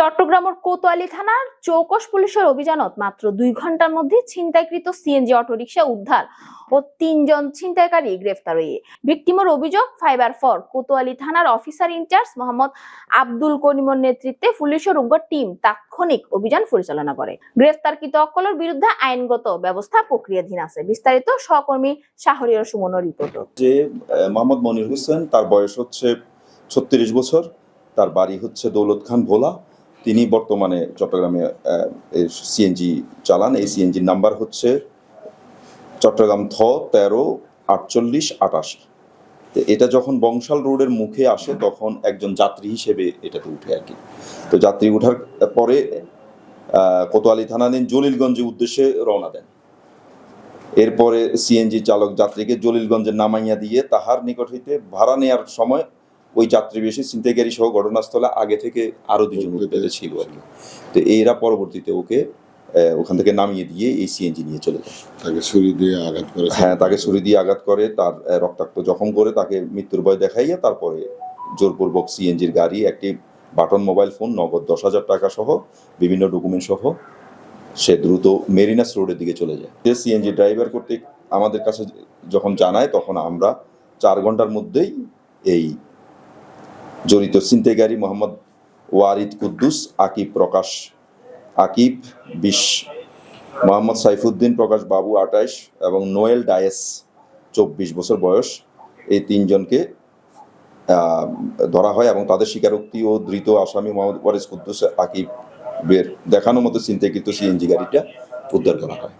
চট্টগ্রামের কোতোয়ালি থানার চৌকশ পুলিশের অভিযানত মাত্র দুই ঘণ্টার মধ্যে ছিনতাইকৃত সিএনজি অটোরিকশা উদ্ধার ও তিনজন ছিনতাইকারী গ্রেফতার হয়ে। ভিকটিমের অভিযোগ, ফাইবার ফর কোতোয়ালি থানার officer in charge Mohammad Abdul করিমর নেতৃত্বে পুলিশের উগ্র টিম তাৎক্ষণিক অভিযান পরিচালনা করে। গ্রেফতারকৃত অকলের বিরুদ্ধে আইনগত ব্যবস্থা প্রক্রিয়াধীন আছে। বিস্তারিত সহকর্মী শাহরিয়ার সুমন রিপোর্ট যে মোহাম্মদ মনির হোসেন, তার বয়স হচ্ছে ছত্রিশ বছর, তার বাড়ি হচ্ছে দৌলত খান ভোলা। তিনি বর্তমানে চট্টগ্রামে সিএনজি চালান। এই সিএনজির নাম্বার হচ্ছে চট্টগ্রাম থ তেরো আটচল্লিশ আটাশি। এটা যখন বংশাল রোডের মুখে আসে, তখন একজন যাত্রী হিসেবে এটাতে উঠে আর কি। তো যাত্রী ওঠার পরে কোতোয়ালি থানাধীন জলিলগঞ্জের উদ্দেশ্যে রওনা দেন। এরপরে সিএনজি চালক যাত্রীকে জলিলগঞ্জে নামাইয়া দিয়ে তাহার নিকট হইতে ভাড়া নেওয়ার সময় ওই যাত্রী বেশি ছিনতাইকারী সহ ঘটনাস্থলে আগে থেকে আরও দুজন উঠতে ছিল। আর কি তো এরা পরবর্তীতে ওকে ওখান থেকে নামিয়ে দিয়ে এই সিএনজি নিয়ে চলে যায়। তাকে ছুরি দিয়ে আঘাত করে হ্যাঁ তাকে ছুরি দিয়ে আঘাত করে তার রক্তাক্ত জখম করে তাকে মৃত্যুর ভয় দেখাইয়া তারপরে জোরপূর্বক সিএনজির গাড়ি একটি বাটন মোবাইল ফোন নগদ দশ হাজার টাকা সহ বিভিন্ন ডকুমেন্ট সহ সে দ্রুত মেরিনাস রোডের দিকে চলে যায়। যে সিএনজি ড্রাইভার কর্তৃক আমাদের কাছে যখন জানায় তখন আমরা চার ঘণ্টার মধ্যেই এই জড়িত ছিনতাইকারী মোহাম্মদ ওয়ারিদ কুদ্দুস, আকিব প্রকাশ, আকিব বিশ, মোহাম্মদ সাইফুদ্দিন প্রকাশ বাবু আটাইশ এবং নোয়েল ডায়েস চব্বিশ বছর বয়স। এই তিনজনকে ধরা হয় এবং তাদের স্বীকারোক্তি ও ধৃত আসামি মোহাম্মদ ওয়ারিস কুদ্দুস, আকিবের দেখানো মতো চিন্তাকৃত সিএনজি গাড়িটা উদ্ধার করা হয়।